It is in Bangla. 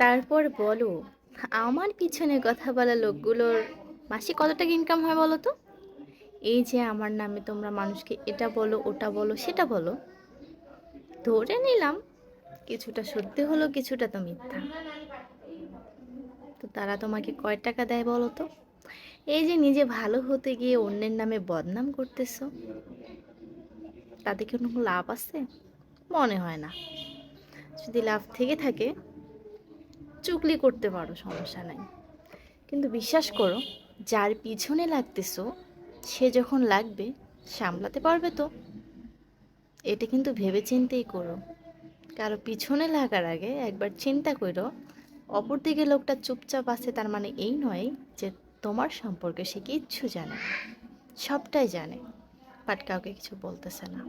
তারপর বলো, আমার পিছনে কথা বলা লোকগুলোর মাসে কত টাকা ইনকাম হয় বলো তো? এই যে আমার নামে তোমরা মানুষকে এটা বলো, ওটা বলো, সেটা বলো। ধরে নিলাম, কিছুটা সত্যি হলো, কিছুটা তো মিথ্যা। তো তারা তোমাকে কয় টাকা দেয় বলো তো? এই যে নিজে ভালো হতে গিয়ে অন্যের নামে বদনাম করতেছো, তাতে কোনো লাভ আছে? মনে হয় না। যদি লাভ থেকে থাকে চুগলি করতে পারো, সমস্যা নাই। কিন্তু বিশ্বাস করো, যার পিছনে লাগতেছো, সে যখন লাগবে, সামলাতে পারবে তো। এটা কিন্তু ভেবে চিন্তেই করো। কারও পিছনে লাগার আগে একবার চিন্তা করো অপর দিকে লোকটা চুপচাপ আছে, তার মানে এই নয় যে তোমার সম্পর্কে সে কিচ্ছু জানে সবটাই জানে, বাট কাউকে কিছু বলতেছে না।